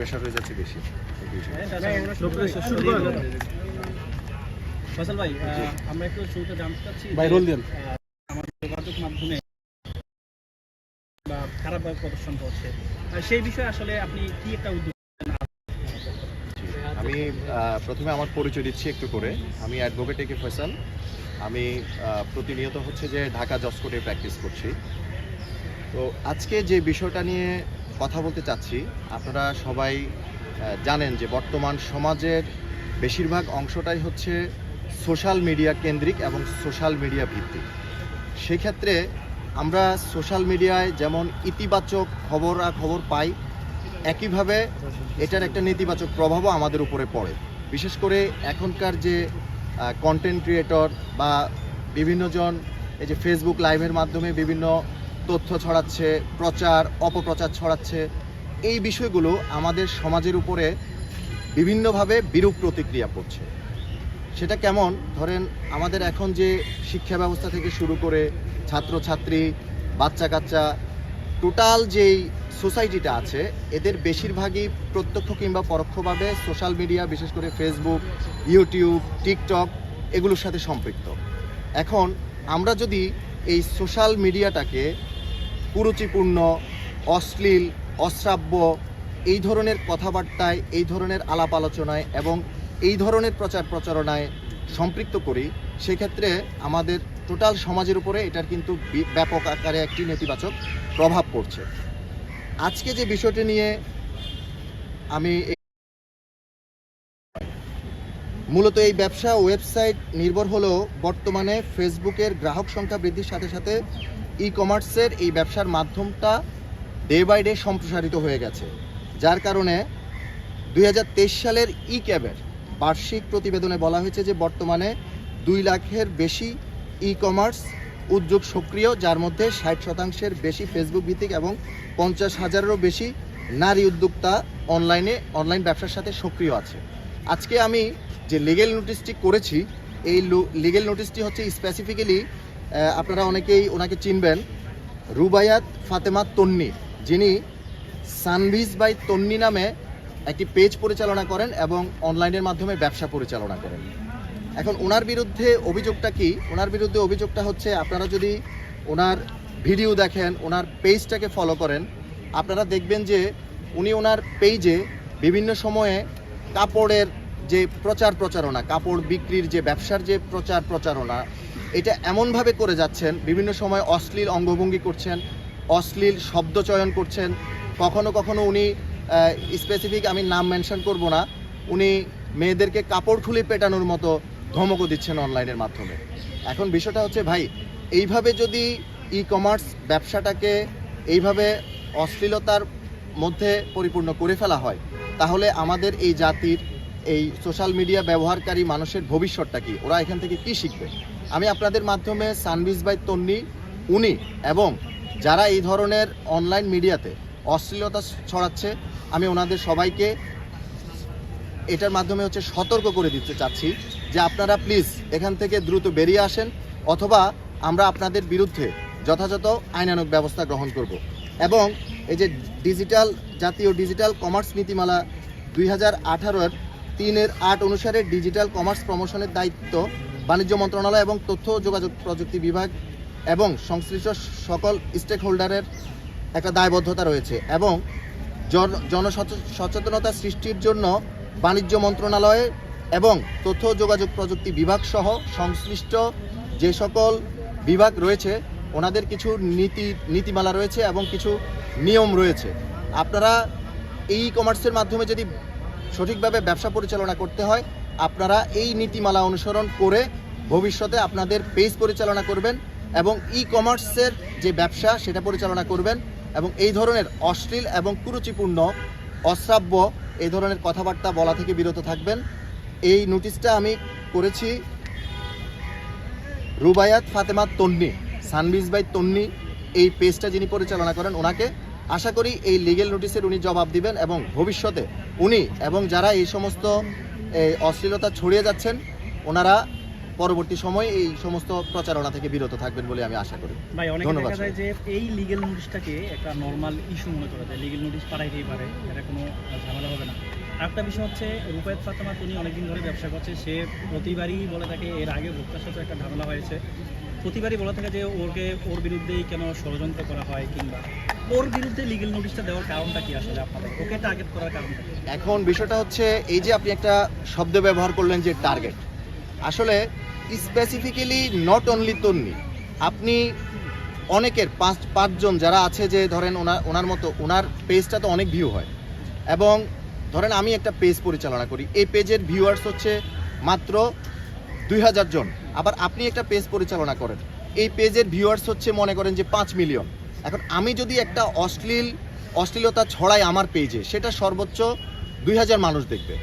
Pressure হয়ে যাচ্ছে বেশি। ফসল ভাই আমরা একটু শুরুতে জানতে চাচ্ছি ভাই, রোল দিন। আমাদের যোগাযোগ মাধ্যমে বা খারাপভাবে প্রদর্শন হচ্ছে। সেই বিষয়ে আসলে আপনি কি একটা উদ্যোগ আমি প্রথমে আমার পরিচয় দিচ্ছি একটু করে। আমি অ্যাডভোকেট একে ফয়সাল আমি প্রতিনিয়ত হচ্ছে যে ঢাকা জসকোর্টে প্র্যাকটিস করছি। তো আজকে যে বিষয়টা নিয়ে কথা বলতে চাচ্ছি। আপনারা সবাই জানেন যে বর্তমান সমাজের বেশিরভাগ অংশটাই হচ্ছে সোশ্যাল মিডিয়া কেন্দ্রিক এবং সোশ্যাল মিডিয়া ভিত্তিক। সেক্ষেত্রে আমরা সোশ্যাল মিডিয়ায় যেমন ইতিবাচক খবর আর খবর পাই, একইভাবে এটার একটা নেতিবাচক প্রভাবও আমাদের উপরে পড়ে। বিশেষ করে এখনকার যে কন্টেন্ট ক্রিয়েটর বা বিভিন্নজন এই যে ফেসবুক লাইভের মাধ্যমে বিভিন্ন তথ্য ছড়াচ্ছে, প্রচার, অপপ্রচার ছড়াচ্ছে। এই বিষয়গুলো আমাদের সমাজের উপরে বিভিন্নভাবে বিরূপ প্রতিক্রিয়া পড়ছে সেটা কেমন? ধরেন আমাদের এখন যে শিক্ষা ব্যবস্থা থেকে শুরু করে ছাত্রছাত্রী বাচ্চা কাচ্চা টোটাল যেই সোসাইটিটা আছে, এদের বেশিরভাগই প্রত্যক্ষ কিংবা পরোক্ষভাবে সোশ্যাল মিডিয়া, বিশেষ করে ফেসবুক, ইউটিউব, টিকটক, এগুলোর সাথে সম্পৃক্ত। এখন আমরা যদি এই সোশ্যাল মিডিয়াটাকে কুরুচিপূর্ণ, অশ্লীল, অশ্রাব্য এই ধরনের কথাবার্তায়, এই ধরনের আলাপ আলোচনায় এবং এই ধরনের প্রচার প্রচারণায় সম্পৃক্ত করি, সেক্ষেত্রে আমাদের টোটাল সমাজের উপরে এটার কিন্তু ব্যাপক আকারে একটি নেতিবাচক প্রভাব পড়ছে। আজকে যে বিষয়টি নিয়ে আমি মূলত এই ব্যবসা, ওয়েবসাইট নির্ভর হলেও বর্তমানে ফেসবুকের গ্রাহক সংখ্যা বৃদ্ধির সাথে সাথে ই কমার্সের এই ব্যবসার মাধ্যমটা ডে বাই ডে সম্প্রসারিত হয়ে গেছে। যার কারণে দুই হাজার তেইশ সালের ই ক্যাবের বার্ষিক প্রতিবেদনে বলা হয়েছে যে বর্তমানে দুই লাখের বেশি ই কমার্স উদ্যোগ সক্রিয়, যার মধ্যে ষাট শতাংশের বেশি ফেসবুক ভিত্তিক এবং পঞ্চাশ হাজারেরও বেশি নারী উদ্যোক্তা অনলাইনে অনলাইন ব্যবসার সাথে সক্রিয় আছে। আজকে আমি যে লিগেল নোটিশটি করেছি, এই লিগেল নোটিশটি হচ্ছে স্পেসিফিক্যালি আপনারা অনেকেই ওনাকে চিনবেন। রুবায়াত ফাতেমা তন্নি, যিনি সানভিজ বাই তন্নি নামে একটি পেজ পরিচালনা করেন এবং অনলাইনের মাধ্যমে ব্যবসা পরিচালনা করেন। এখন ওনার বিরুদ্ধে অভিযোগটা কি? ওনার বিরুদ্ধে অভিযোগটা হচ্ছে, আপনারা যদি ওনার ভিডিও দেখেন, ওনার পেজটাকে ফলো করেন, আপনারা দেখবেন যে উনি ওনার পেজে বিভিন্ন সময়ে কাপড়ের যে প্রচার প্রচারণা, কাপড় বিক্রির যে ব্যবসার যে প্রচার প্রচারণা এটা এমনভাবে করে যাচ্ছেন, বিভিন্ন সময় অশ্লীল অঙ্গভঙ্গি করছেন, অশ্লীল শব্দ চয়ন করছেন। কখনো কখনো উনি স্পেসিফিক আমি নাম মেনশন করব না, উনি মেয়েদেরকে কাপড় খুলে পেটানোর মতো ধমকও দিচ্ছেন অনলাইনের মাধ্যমে। এখন বিষয়টা হচ্ছে, ভাই, এইভাবে যদি ই কমার্স ব্যবসাটাকে এইভাবে অশ্লীলতার মধ্যে পরিপূর্ণ করে ফেলা হয়, তাহলে আমাদের এই জাতির এই সোশ্যাল মিডিয়া ব্যবহারকারী মানুষের ভবিষ্যৎটা কি? ওরা এখান থেকে কি শিখবে? আমি আপনাদের মাধ্যমে সানবিজ বাই তন্নি, উনি এবং যারা এই ধরনের অনলাইন মিডিয়াতে অশ্লীলতা ছড়াচ্ছে, আমি ওনাদের সবাইকে এটার মাধ্যমে হচ্ছে সতর্ক করে দিতে চাচ্ছি যে আপনারা প্লিজ এখান থেকে দ্রুত বেরিয়ে আসেন অথবা আমরা আপনাদের বিরুদ্ধে যথাযথ আইনানুগ ব্যবস্থা গ্রহণ করব। এবং এই যে ডিজিটাল জাতীয় ডিজিটাল কমার্স নীতিমালা দুই হাজার আঠারোর তিনের আট অনুসারে ডিজিটাল কমার্স প্রমোশনের দায়িত্ব বাণিজ্য মন্ত্রণালয় এবং তথ্য যোগাযোগ প্রযুক্তি বিভাগ এবং সংশ্লিষ্ট সকল স্টেক হোল্ডারের একটা দায়বদ্ধতা রয়েছে এবং জন, জনসচেতনতা সৃষ্টির জন্য বাণিজ্য মন্ত্রণালয় এবং তথ্য যোগাযোগ প্রযুক্তি বিভাগ সহ সংশ্লিষ্ট যে সকল বিভাগ রয়েছে, ওনাদের কিছু নীতি, নীতিমালা রয়েছে এবং কিছু নিয়ম রয়েছে। আপনারা এই কমার্সের মাধ্যমে যদি সঠিকভাবে ব্যবসা পরিচালনা করতে হয় আপনারা এই নীতিমালা অনুসরণ করে ভবিষ্যতে আপনাদের পেজ পরিচালনা করবেন এবং ই কমার্সের যে ব্যবসা, সেটা পরিচালনা করবেন এবং এই ধরনের অশ্লীল এবং কুরুচিপূর্ণ, অশ্রাব্য এই ধরনের কথাবার্তা বলা থেকে বিরত থাকবেন। এই নোটিশটা আমি করেছি রুবায়াত ফাতেমা তন্নি, সানবিজ বাই তন্নি, এই পেজটা যিনি পরিচালনা করেন ওনাকে। আশা করি এই লিগেল নোটিশের উনি জবাব দিবেন এবং ভবিষ্যতে উনি এবং যারা এই সমস্ত অশ্লীলতা ছড়িয়ে যাচ্ছেন ওনারা পরবর্তী সময়ে এই সমস্ত প্রচারণা থেকে বিরত থাকবেন বলে আমি আশা করি। ভাই অনেকে দেখা যায় যে এই লিগেল নোটিশটাকে একটা নর্মাল ইস্যু মনে করা যায় লিগেল নোটিশ পাঠাইতেই পারে এটা কোনো ঝামেলা হবে না। আরেকটা বিষয় হচ্ছে রূপায়ত ফাতেমা তিনি অনেকদিন ধরে ব্যবসা করছে সে প্রতিবারই বলে থাকে এর আগে ভোক্তার সাথে একটা ঝামেলা হয়েছে। প্রতিবারই বলে থাকে যে ওকে ওর বিরুদ্ধেই কেন ষড়যন্ত্র করা হয় কিংবা ওর বিরুদ্ধে নোটিশটা দেওয়ার কারণটা কি আসলে আপনাদের? ওকে টার্গেট করার কারণটা এখন বিষয়টা হচ্ছে এই যে আপনি একটা শব্দ ব্যবহার করলেন যে টার্গেট আসলে স্পেসিফিক্যালি নট অনলি তন্নি, আপনি অনেকের পাঁচ, পাঁচজন যারা আছে যে ধরেন ওনার ওনার মতো, ওনার পেজটা তো অনেক ভিউ হয়। এবং ধরেন আমি একটা পেজ পরিচালনা করি, এই পেজের ভিউয়ার্স হচ্ছে মাত্র দুই হাজার জন। আবার আপনি একটা পেজ পরিচালনা করেন, এই পেজের ভিউয়ার্স হচ্ছে মনে করেন যে পাঁচ মিলিয়ন এখন আমি যদি একটা অশ্লীল, অশ্লীলতা ছড়াই আমার পেজে সেটা সর্বোচ্চ দুই হাজার মানুষ দেখবে।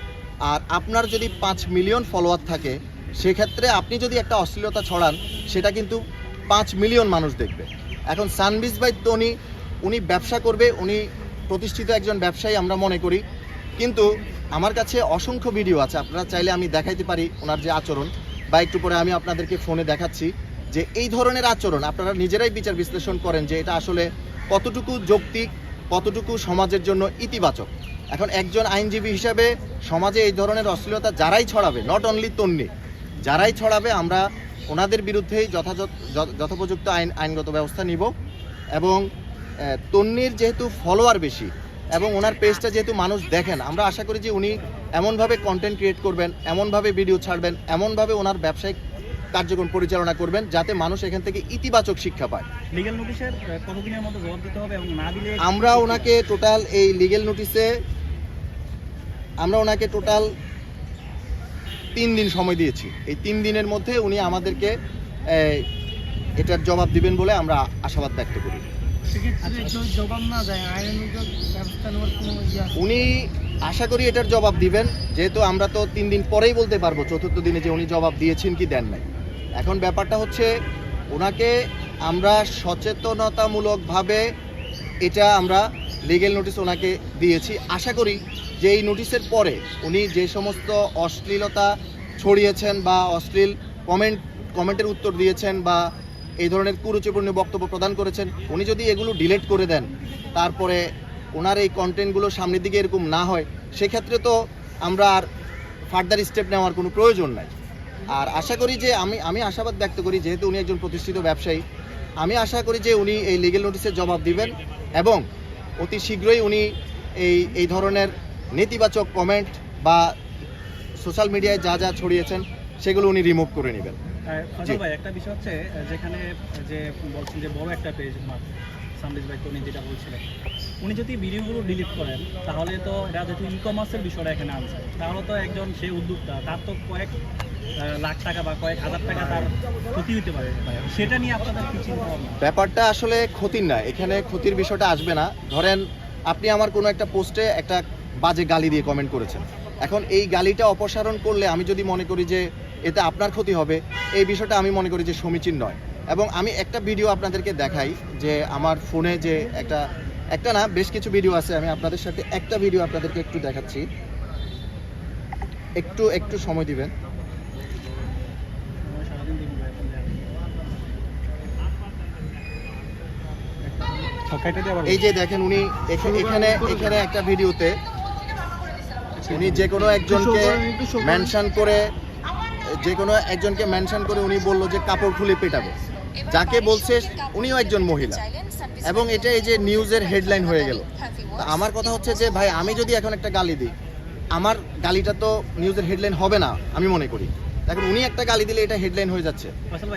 আর আপনার যদি পাঁচ মিলিয়ন ফলোয়ার থাকে, সেক্ষেত্রে আপনি যদি একটা অশ্লীলতা ছড়ান, সেটা কিন্তু পাঁচ মিলিয়ন মানুষ দেখবে। এখন সানবিজ বাই তনি উনি ব্যবসা করবে, উনি প্রতিষ্ঠিত একজন ব্যবসায়ী আমরা মনে করি। কিন্তু আমার কাছে অসংখ্য ভিডিও আছে, আপনারা চাইলে আমি দেখাইতে পারি ওনার যে আচরণ। বা একটু পরে আমি আপনাদেরকে ফোনে দেখাচ্ছি। যে এই ধরনের আচরণ আপনারা নিজেরাই বিচার বিশ্লেষণ করেন যে এটা আসলে কতটুকু যৌক্তিক, কতটুকু সমাজের জন্য ইতিবাচক। এখন একজন আইনজীবী হিসাবে সমাজে এই ধরনের অশ্লীলতা যারাই ছড়াবে নট অনলি তন্নি, যারাই ছড়াবে, আমরা ওনাদের বিরুদ্ধেই যথাযথ যথোপযুক্ত আইন, আইনগত ব্যবস্থা নিব এবং তন্নির যেহেতু ফলোয়ার বেশি এবং ওনার পেজটা যেহেতু মানুষ দেখেন, আমরা আশা করি যে উনি এমনভাবে কন্টেন্ট ক্রিয়েট করবেন, এমনভাবে ভিডিও ছাড়বেন, এমনভাবে ওনার ব্যবসায়িক কার্যক্রম পরিচালনা করবেন যাতে মানুষ এখান থেকে ইতিবাচক শিক্ষা পায়। লিগেল নোটিশের কতদিনের মধ্যে জবাব দিতে হবে এবং না দিলে আমরা ওনাকে টোটাল এই লিগেল নোটিশে আমরা ওনাকে টোটাল তিন দিন সময় দিয়েছি। এই তিন দিনের মধ্যে উনি আমাদেরকে এটার জবাব দিবেন বলে আমরা আশাবাদ ব্যক্ত করি। নেওয়ার কোনো ইয়ে উনি আশা করি এটার জবাব দিবেন যেহেতু আমরা তো তিন দিন পরেই বলতে পারব চতুর্থ দিনে যে উনি জবাব দিয়েছেন কি দেন নাই। এখন ব্যাপারটা হচ্ছে, ওনাকে আমরা সচেতনতামূলকভাবে এটা আমরা লিগেল নোটিশ ওনাকে দিয়েছি। আশা করি যে এই নোটিশের পরে উনি যে সমস্ত অশ্লীলতা ছড়িয়েছেন বা অশ্লীল কমেন্ট কমেন্টের উত্তর দিয়েছেন বা এই ধরনের কুরুচিপূর্ণ বক্তব্য প্রদান করেছেন, উনি যদি এগুলো ডিলিট করে দেন, তারপরে ওনার এই কন্টেন্টগুলো সামনের দিকে এরকম না হয়, সেক্ষেত্রে তো আমরা আর ফার্দার স্টেপ নেওয়ার কোনো প্রয়োজন নাই। আর আশা করি যে আমি আমি আশাবাদ ব্যক্ত করি যেহেতু উনি একজন প্রতিষ্ঠিত ব্যবসায়ী আমি আশা করি যে উনি এই লিগেল নোটিশের জবাব দিবেন এবং অতি শীঘ্রই উনি এই এই ধরনের নেতিবাচক কমেন্ট বা সোশ্যাল মিডিয়ায় যা যা ছড়িয়েছেন সেগুলো উনি রিমুভ করে নেবেন। ভাই একটা বিষয় হচ্ছে যেখানে যে বলছেন যে বড় একটা পেজ সামরিজ ভাই উনি যেটা বলছিলেন উনি যদি ভিডিওগুলো ডিলিট করেন তাহলে তো এটা যেহেতু ই কমার্সের বিষয়টা এখানে আনছে তাহলে তো একজন সে উদ্যোক্তা তার তো কয়েক লাখ টাকা বা কয়েক হাজার টাকা তার ক্ষতি হতে পারে সেটা নিয়ে আপনাদের কি চিন্তা ব্যাপারটা আসলে ক্ষতির না, এখানে ক্ষতির বিষয়টা আসবে না। ধরেন, আপনি আমার কোনো একটা পোস্টে একটা বাজে গালি দিয়ে কমেন্ট করেছেন। এখন এই গালিটা অপসারণ করলে আমি যদি মনে করি যে এতে আপনার ক্ষতি হবে, এই বিষয়টা আমি মনে করি যে সমীচীন নয়। এবং আমি একটা ভিডিও আপনাদেরকে দেখাই যে আমার ফোনে যে একটা একটা না, বেশ কিছু ভিডিও আছে, আমি আপনাদের সাথে একটা ভিডিও আপনাদেরকে একটু দেখাচ্ছি। একটু একটু সময় দিবেন সময় সারাদিন দিন ভাই, এখন দেখেন। এই যে দেখেন উনি এখা- এখানে এখানে একটা ভিডিওতে উনি যে কোনো একজনকে মেনশন করে যে কোনো একজনকে মেনশন করে উনি বলল যে কাপড় খুলে পেটাবো। যাকে বলছে উনিও একজন মহিলা। এবং এটা এই যে নিউজের হেডলাইন হয়ে গেল। তা আমার কথা হচ্ছে যে ভাই আমি যদি এখন একটা গালি দিই আমার গালিটা তো নিউজের হেডলাইন হবে না আমি মনে করি। এখন উনি একটা গালি দিলে এটা হেডলাইন হয়ে যাচ্ছে।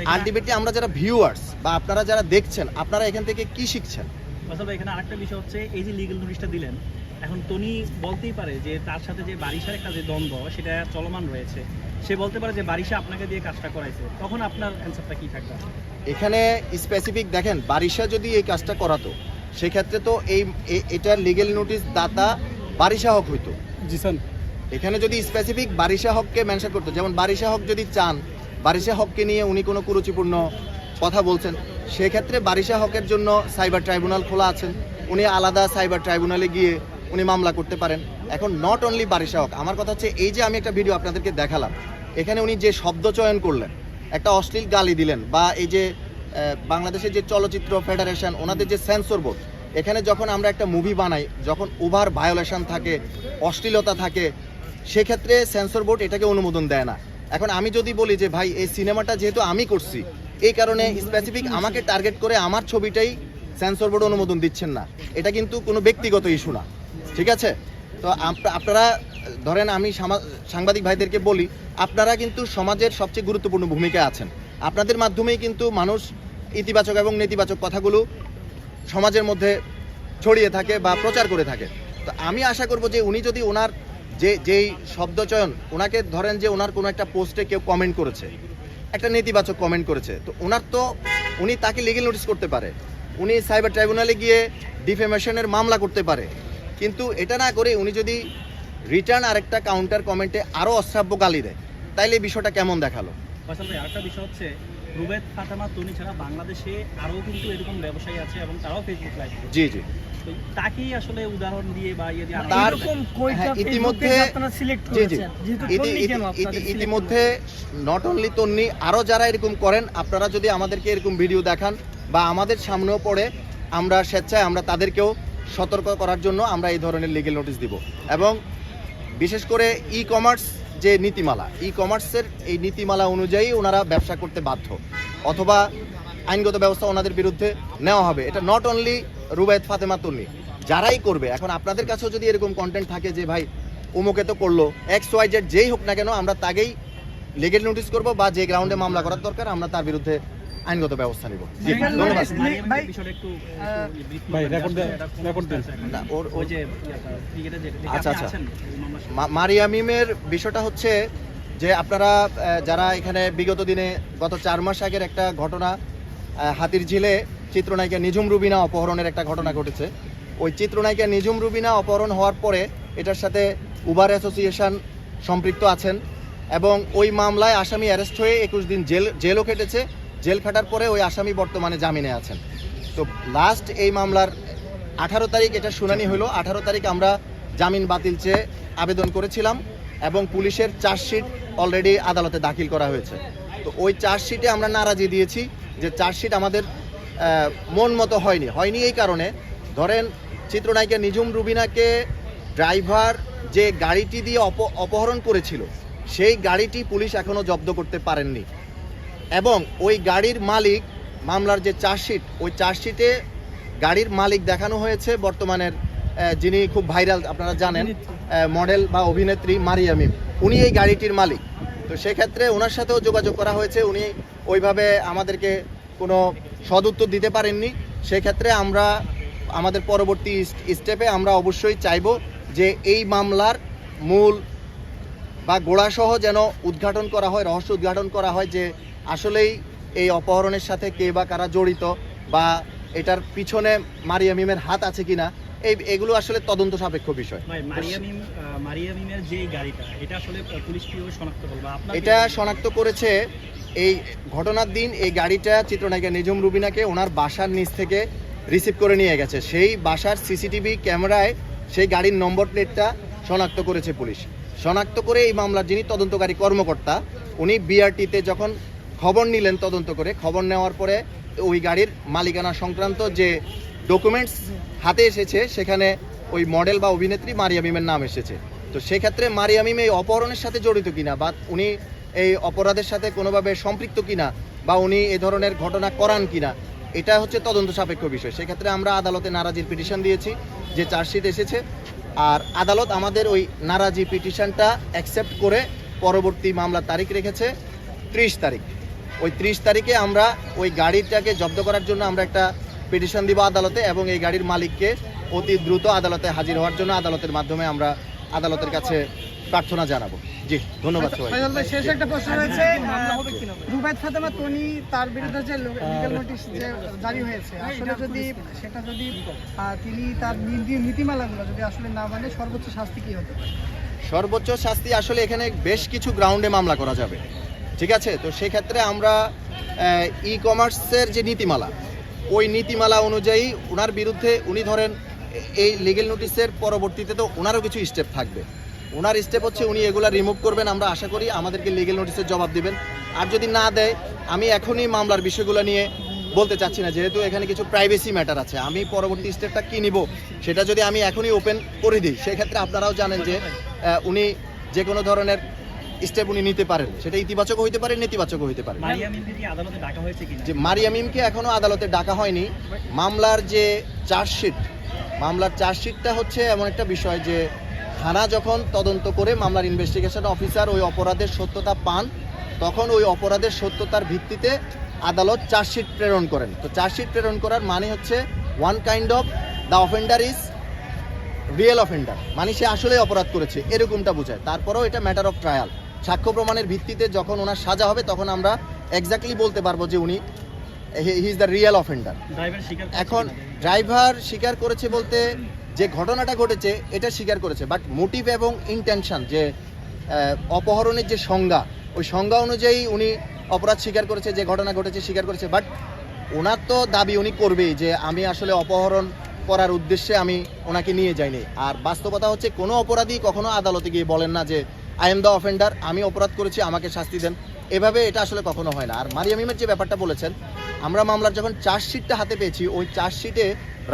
আলটিমেটলি আমরা যারা ভিউয়ার্স বা আপনারা যারা দেখছেন আপনারা এখান থেকে কি শিখছেন? ফয়সাল ভাই এখানে আরেকটা বিষয় হচ্ছে এই যে লিগেল নোটিশটা দিলেন এখন তনি বলতেই পারে যে তার সাথে যে বারিশার একটা যে দ্বন্দ্ব সেটা চলমান রয়েছে। সে বলতে পারে যে বারিশা আপনাকে দিয়ে কাজটা করাইছে। তখন আপনার অ্যান্সারটা কি থাকবে? এখানে স্পেসিফিক দেখেন বারিশা যদি এই কাজটা করাতো সেক্ষেত্রে তো এই এ- এটার লিগেল নোটিশ দাতা বারিশা হক হইতো। জি স্যার। এখানে যদি স্পেসিফিক বারিশা হককে মেনশন করতো, যেমন বারিশা হক যদি চান, বারিশা হককে নিয়ে উনি কোনো কুরুচিপূর্ণ কথা বলছেন, সেক্ষেত্রে বারিশা হকের জন্য সাইবার ট্রাইব্যুনাল খোলা আছেন। উনি আলাদা সাইবার ট্রাইব্যুনালে গিয়ে উনি মামলা করতে পারেন। এখন নট অনলি বারিশা হক, আমার কথা হচ্ছে এই যে আমি একটা ভিডিও আপনাদেরকে দেখালাম, এখানে উনি যে শব্দ চয়ন করলেন, একটা অশ্লীল গালি দিলেন, বা এই যে বাংলাদেশের যে চলচ্চিত্র ফেডারেশন ওনাদের যে সেন্সর বোর্ড এখানে যখন আমরা একটা মুভি বানাই, যখন ওভার ভায়োলেশন থাকে, অশ্লীলতা থাকে সেক্ষেত্রে সেন্সর বোর্ড এটাকে অনুমোদন দেয় না। এখন আমি যদি বলি যে, ভাই, এই সিনেমাটা যেহেতু আমি করছি, এই কারণে স্পেসিফিক আমাকে টার্গেট করে আমার ছবিটাই সেন্সর বোর্ড অনুমোদন দিচ্ছেন না। এটা কিন্তু কোনো ব্যক্তিগত ইস্যু না। ঠিক আছে? তো আপনারা, ধরেন আমি সাংবাদিক ভাইদেরকে বলি, আপনারা কিন্তু সমাজের সবচেয়ে গুরুত্বপূর্ণ ভূমিকা আছেন। আপনাদের মাধ্যমেই কিন্তু মানুষ ইতিবাচক এবং নেতিবাচক কথাগুলো সমাজের মধ্যে ছড়িয়ে থাকে বা প্রচার করে থাকে। তো আমি আশা করব যে, উনি যদি ওনার যে যেই শব্দচয়ন ওনাকে ধরেন যে ওনার কোনো একটা পোস্টে কেউ কমেন্ট করেছে একটা নেতিবাচক কমেন্ট করেছে তো ওনার তো উনি তাকে লিগেল নোটিস করতে পারে উনি সাইবার ট্রাইব্যুনালে গিয়ে ডিফেমেশনের মামলা করতে পারে কিন্তু এটা না করে উনি যদি রিটার্ন আরেকটা কাউন্টার কমেন্টে আরও অশ্রাব্য গালি দেয় তাইলে এই বিষয়টা কেমন দেখাল? আরেকটা বিষয় হচ্ছে রুবেদ ফাতেমা তনি ছাড়া বাংলাদেশে আরও কিন্তু এরকম ব্যবসায়ী আছে এবং তারাও ফেসবুক লাইভ জি জি। তাকেই আসলে উদাহরণ দিয়ে বা ইয়ে দিয়ে এরকম কয়টা হ্যাঁ, ইতিমধ্যে- আপনারা সিলেক্ট করেছেন? ইতিমধ্যে নট অনলি তন্নি আরও যারা এরকম করেন আপনারা যদি আমাদেরকে এরকম ভিডিও দেখান বা আমাদের সামনেও পড়ে আমরা স্বেচ্ছায় আমরা তাদেরকেও সতর্ক করার জন্য আমরা এই ধরনের লিগেল নোটিশ দিব। এবং বিশেষ করে ই কমার্স যে নীতিমালা ই কমার্সের এই নীতিমালা অনুযায়ী ওনারা ব্যবসা করতে বাধ্য। অথবা আইনগত ব্যবস্থা ওনাদের বিরুদ্ধে নেওয়া হবে। এটা নট অনলি রুবায়ত ফাতেমা তন্নি যারাই করবে এখন আপনাদের কাছেও যদি এরকম কন্টেন্ট থাকে যে ভাই উমুকে তো করল এক্স ওয়াই জেড যেই হোক না কেন আমরা তাকেই লিগেল নোটিস করব বা যে গ্রাউন্ডে মামলা করার দরকার আমরা তার বিরুদ্ধে আইনগত ব্যবস্থা নিব। আচ্ছা, আচ্ছা। মারিয়ামিমের বিষয়টা হচ্ছে যে আপনারা যারা এখানে বিগত দিনে গত চার মাস আগের একটা ঘটনা হাতির ঝিলে চিত্রনায়িকা নিঝুম রুবিনা অপহরণের একটা ঘটনা ঘটেছে। ওই চিত্রনায়িকা নিঝুম রুবিনা অপহরণ হওয়ার পরে এটার সাথে উবার অ্যাসোসিয়েশন সম্পৃক্ত আছেন এবং ওই মামলায় আসামি অ্যারেস্ট হয়ে একুশ দিন জেল, জেলও কেটেছে। জেল খাটার পরে ওই আসামি বর্তমানে জামিনে আছেন। তো লাস্ট এই মামলার আঠারো তারিখ এটা শুনানি হলো। আঠারো তারিখ আমরা জামিন বাতিল চেয়ে আবেদন করেছিলাম এবং পুলিশের চার্জশিট অলরেডি আদালতে দাখিল করা হয়েছে। তো ওই চার্জশিটে আমরা নারাজি দিয়েছি যে চার্জশিট আমাদের মন মতো হয়নি। হয়নি এই কারণে। ধরেন চিত্রনায়িকা নিজুম রুবিনাকে ড্রাইভার যে গাড়িটি দিয়ে অপ অপহরণ করেছিল সেই গাড়িটি পুলিশ এখনও জব্দ করতে পারেননি। এবং ওই গাড়ির মালিক মামলার যে চার্জশিট ওই চার্জশিটে গাড়ির মালিক দেখানো হয়েছে বর্তমানের যিনি খুব ভাইরাল আপনারা জানেন মডেল বা অভিনেত্রী মারিয়ামিম উনি এই গাড়িটির মালিক। তো সেক্ষেত্রে ওনার সাথেও যোগাযোগ করা হয়েছে। উনি ওইভাবে আমাদেরকে কোনো সদুত্তর দিতে পারেননি। সেক্ষেত্রে আমরা আমাদের পরবর্তী স্টেপে আমরা অবশ্যই চাইব যে এই মামলার মূল বা গোড়াসহ যেন উদ্ঘাটন করা হয় রহস্য উদ্ঘাটন করা হয় যে আসলেই এই অপহরণের সাথে কে বা কারা জড়িত বা এটার পিছনে মারিয়ামিমের হাত আছে কিনা এই এগুলো আসলে তদন্ত সাপেক্ষ বিষয়। এটা শনাক্ত করেছে এই ঘটনার দিন এই গাড়িটা চিত্রনায়িকা নিজুম রুবিনাকে ওনার বাসার নিচ থেকে রিসিভ করে নিয়ে গেছে। সেই বাসার সিসিটিভি ক্যামেরায় সেই গাড়ির নম্বর প্লেটটা শনাক্ত করেছে পুলিশ। শনাক্ত করে এই মামলার যিনি তদন্তকারী কর্মকর্তা, উনি বিআরটিতে যখন খবর নিলেন তদন্ত করে, খবর নেওয়ার পরে ওই গাড়ির মালিকানা সংক্রান্ত যে ডকুমেন্টস হাতে এসেছে, সেখানে ওই মডেল বা অভিনেত্রী মারিয়ামিমের নাম এসেছে। তো সেক্ষেত্রে মারিয়া মারিয়ামিম এই অপহরণের সাথে জড়িত কিনা বা উনি এই অপরাধের সাথে কোনোভাবে সম্পৃক্ত কিনা বা উনি এ ধরনের ঘটনা করান কিনা, এটা হচ্ছে তদন্ত সাপেক্ষ বিষয়। সেক্ষেত্রে আমরা আদালতে নারাজির পিটিশন দিয়েছি, যে চার্জশিট এসেছে। আর আদালত আমাদের ওই নারাজি পিটিশনটা অ্যাকসেপ্ট করে পরবর্তী মামলার তারিখ রেখেছে ত্রিশ তারিখ। ওই ত্রিশ তারিখে আমরা ওই গাড়িটাকে জব্দ করার জন্য আমরা একটা পিটিশন দিব আদালতে এবং এই গাড়ির মালিককে অতি দ্রুত আদালতে হাজির হওয়ার জন্য আদালতের মাধ্যমে আমরা আদালতের কাছে প্রার্থনা জানাব। জি ধন্যবাদ সবাই শেষ একটা প্রশ্ন রয়েছে? রুবায়ত ফাতেমা তনি তার বিরুদ্ধে যে লিগ্যাল নোটিশ যে জারি হয়েছে আসলে যদি সেটা যদি তিনি তার নীতিমালাগুলো যদি আসলে না মানে সর্বোচ্চ শাস্তি কি হতে পারে? সর্বোচ্চ শাস্তি আসলে এখানে বেশ কিছু গ্রাউন্ডে মামলা করা যাবে। ঠিক আছে? তো সেক্ষেত্রে আমরা ই কমার্সের যে নীতিমালা ওই নীতিমালা অনুযায়ী ওনার বিরুদ্ধে উনি ধরেন এই লিগেল নোটিশের পরবর্তীতে তো ওনারও কিছু স্টেপ থাকবে। ওনার স্টেপ হচ্ছে উনি এগুলা রিমুভ করবেন। আমরা আশা করি আমাদেরকে লিগেল নোটিশের জবাব দিবেন। আর যদি না দেয় আমি এখনই মামলার বিষয়গুলো নিয়ে বলতে চাচ্ছি না। যেহেতু এখানে কিছু প্রাইভেসি ম্যাটার আছে আমি পরবর্তী স্টেপটা কী নিব সেটা যদি আমি এখনই ওপেন করে দিই সেক্ষেত্রে আপনারাও জানেন যে উনি যে কোনো ধরনের স্টেপ উনি নিতে পারেন। সেটা ইতিবাচক হইতে পারে নেতিবাচক হইতে পারে। যে মারিয়ামিমকে এখনও আদালতে ডাকা হয়নি। মামলার যে চার্জশিট মামলার চার্জশিটটা হচ্ছে এমন একটা বিষয় যে থানা যখন তদন্ত করে মামলার ইনভেস্টিগেশন অফিসার ওই অপরাধের সত্যতা পান তখন ওই অপরাধের সত্যতার ভিত্তিতে আদালত চার্জশিট প্রেরণ করেন। তো চার্জশিট প্রেরণ করার মানে হচ্ছে one kind of the offender is real offender মানে সে আসলে অপরাধ করেছে এরকমটা বোঝায়। তারপরেও এটা ম্যাটার অফ ট্রায়াল সাক্ষ্য প্রমাণের ভিত্তিতে যখন ওনার সাজা হবে তখন আমরা এক্স্যাক্টলি বলতে পারব যে উনি he is the real offender এখন ড্রাইভার স্বীকার করেছে বলতে যে ঘটনাটা ঘটেছে, এটা স্বীকার করেছে। বাট মোটিভ এবং ইন্টেনশন যে অপহরণের যে সংজ্ঞা, ওই সংজ্ঞা অনুযায়ী উনি অপরাধ স্বীকার করেছে, যে ঘটনা ঘটেছে স্বীকার করেছে। বাট ওনার তো দাবি উনি করবেই যে, আমি আসলে অপহরণ করার উদ্দেশ্যে আমি ওনাকে নিয়ে যাইনি। আর বাস্তবতা হচ্ছে, কোনো অপরাধী কখনো আদালতে গিয়ে বলেন না যে আই এম দ্য অফেন্ডার আমি অপরাধ করেছি, আমাকে শাস্তি দেন। এভাবে এটা আসলে কখনো হয় না। আর মারিয়ামিমের যে ব্যাপারটা বলেছেন, আমরা মামলার যখন চার্জশিটটা হাতে পেয়েছি, ওই চার্জশিটে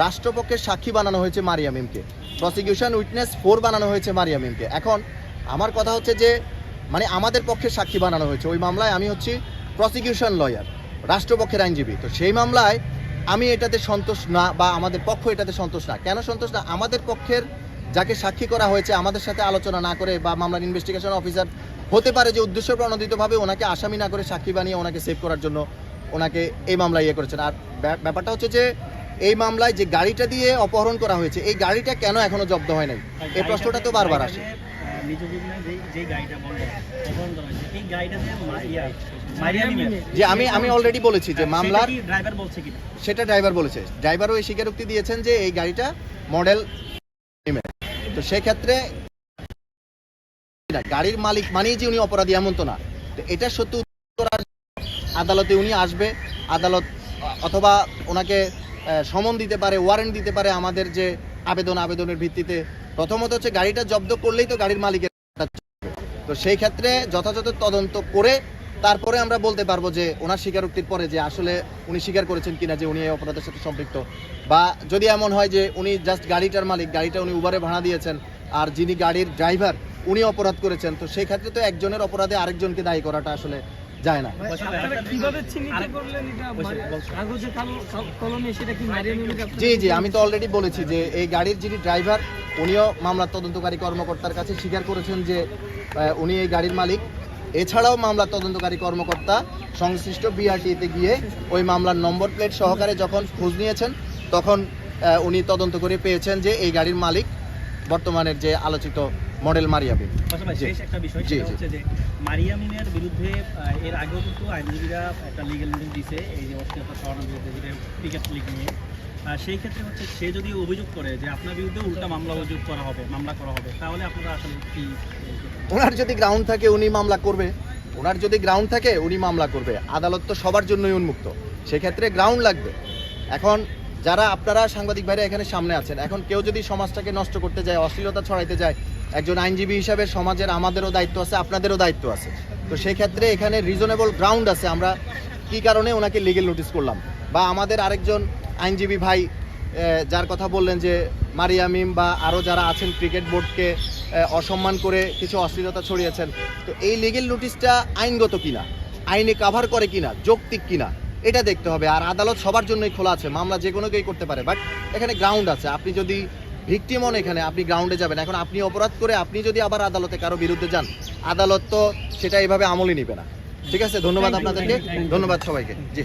রাষ্ট্রপক্ষের সাক্ষী বানানো হয়েছে মারিয়ামিমকে প্রসিকিউশন উইটনেস ফোর বানানো হয়েছে মারিয়ামিমকে এখন আমার কথা হচ্ছে যে মানে আমাদের পক্ষে সাক্ষী বানানো হয়েছে। ওই মামলায় আমি হচ্ছি প্রসিকিউশন লয়ার রাষ্ট্রপক্ষের আইনজীবী। তো সেই মামলায় আমি এটাতে সন্তোষ না বা আমাদের পক্ষ এটাতে সন্তোষ না। কেন সন্তোষ না? আমাদের পক্ষের যাকে সাক্ষী করা হয়েছে, আমাদের সাথে আলোচনা না করে বা মামলার ইনভেস্টিগেশন অফিসার হতে পারে যে উদ্দেশ্য প্রণোদিতভাবে ওনাকে আসামি না করে সাক্ষী বানিয়ে ওনাকে সেভ করার জন্য ওনাকে এই মামলায় ইয়ে করেছেন। আর ব্যা- ব্যাপারটা হচ্ছে যে এই মামলায় যে গাড়িটা দিয়ে অপহরণ করা হয়েছে এই গাড়িটা কেন এখনও জব্দ হয় নাই? এই প্রশ্নটা তো বারবার আসে। যে আমি আমি অলরেডি বলেছি যে মামলার ড্রাইভার বলছে কিনা? সেটা ড্রাইভার বলেছে। ড্রাইভারও এই স্বীকারোক্তি দিয়েছেন যে এই গাড়িটা মডেল তো সেক্ষেত্রে না, গাড়ির মালিক মানেই যে উনি অপরাধী এমন তো না। তো এটা সত্য আদালতে উনি আসবে আদালত অথবা ওনাকে সমন দিতে পারে ওয়ারেন্ট দিতে পারে আমাদের যে আবেদন আবেদনের ভিত্তিতে। প্রথমত হচ্ছে গাড়িটা জব্দ করলেই তো গাড়ির মালিকের তো সেই ক্ষেত্রে যথাযথ তদন্ত করে তারপরে আমরা বলতে পারব যে ওনার স্বীকারোক্তির পরে যে আসলে উনি স্বীকার করেছেন কিনা যে উনি এই অপরাধের সাথে সম্পৃক্ত। বা যদি এমন হয় যে উনি জাস্ট গাড়িটার মালিক গাড়িটা উনি উবারে ভাড়া দিয়েছেন আর যিনি গাড়ির ড্রাইভার উনি অপরাধ করেছেন তো সেই ক্ষেত্রে তো একজনের অপরাধে আরেকজনকে দায়ী করাটা আসলে যায় না। মানে জি জি আমি তো অলরেডি বলেছি যে এই গাড়ির যিনি ড্রাইভার উনিও মামলার তদন্তকারী কর্মকর্তার কাছে স্বীকার করেছেন যে উনি এই গাড়ির মালিক। এছাড়াও মামলার তদন্তকারী কর্মকর্তা সংশ্লিষ্ট বিআরটিতে গিয়ে ওই মামলার নম্বর প্লেট সহকারে যখন খোঁজ নিয়েছেন তখন উনি তদন্ত করে পেয়েছেন যে এই গাড়ির মালিক বর্তমানের যে আলোচিত মডেল মারিয়াবি পাশাপাশি শেষ একটা বিষয় সেটা হচ্ছে যে মারিয়ামিনের বিরুদ্ধে এর আগেও কিন্তু আইনজীবীরা একটা লিগেল নোটিশ দিছে এই যে অশ্লীলতা ছড়ানোর বিরুদ্ধে যেটা পিকেট লিগ নিয়ে। সেই ক্ষেত্রে হচ্ছে সে যদি অভিযোগ করে যে আপনার বিরুদ্ধে উল্টা মামলা অভিযোগ করা হবে মামলা করা হবে তাহলে আপনারা আসলে কি ওনার যদি গ্রাউন্ড থাকে উনি মামলা করবে। ওনার যদি গ্রাউন্ড থাকে উনি মামলা করবে। আদালত তো সবার জন্যই উন্মুক্ত। সেক্ষেত্রে গ্রাউন্ড লাগবে। এখন যারা আপনারা সাংবাদিক ভাইরা এখানে সামনে আছেন, এখন কেউ যদি সমাজটাকে নষ্ট করতে যায়, অশ্লীলতা ছড়াইতে যায়, একজন আইনজীবী হিসাবে সমাজের আমাদেরও দায়িত্ব আছে, আপনাদেরও দায়িত্ব আছে। তো সেই ক্ষেত্রে এখানে রিজনেবল গ্রাউন্ড আছে, আমরা কি কারণে ওনাকে লিগেল নোটিস করলাম? বা আমাদের আরেকজন আইনজীবী ভাই যার কথা বললেন যে মারিয়ামিম বা আরও যারা আছেন ক্রিকেট বোর্ডকে অসম্মান করে কিছু অশ্লীলতা ছড়িয়েছেন, তো এই লিগেল নোটিশটা আইনগত কিনা? আইনে কাভার করে কিনা? যৌক্তিক কিনা? এটা দেখতে হবে। আর আদালত সবার জন্যই খোলা আছে। মামলা যে কোনো কেউ করতে পারে। বাট এখানে গ্রাউন্ড আছে। আপনি যদি ভিকটিম হন এখানে আপনি গ্রাউন্ডে যাবেন। এখন আপনি অপরাধ করে আপনি যদি আবার আদালতে কারও বিরুদ্ধে যান আদালত তো সেটা এভাবে আমলই নিবে না। ঠিক আছে? ধন্যবাদ আপনাদেরকে. ধন্যবাদ সবাইকে। জি।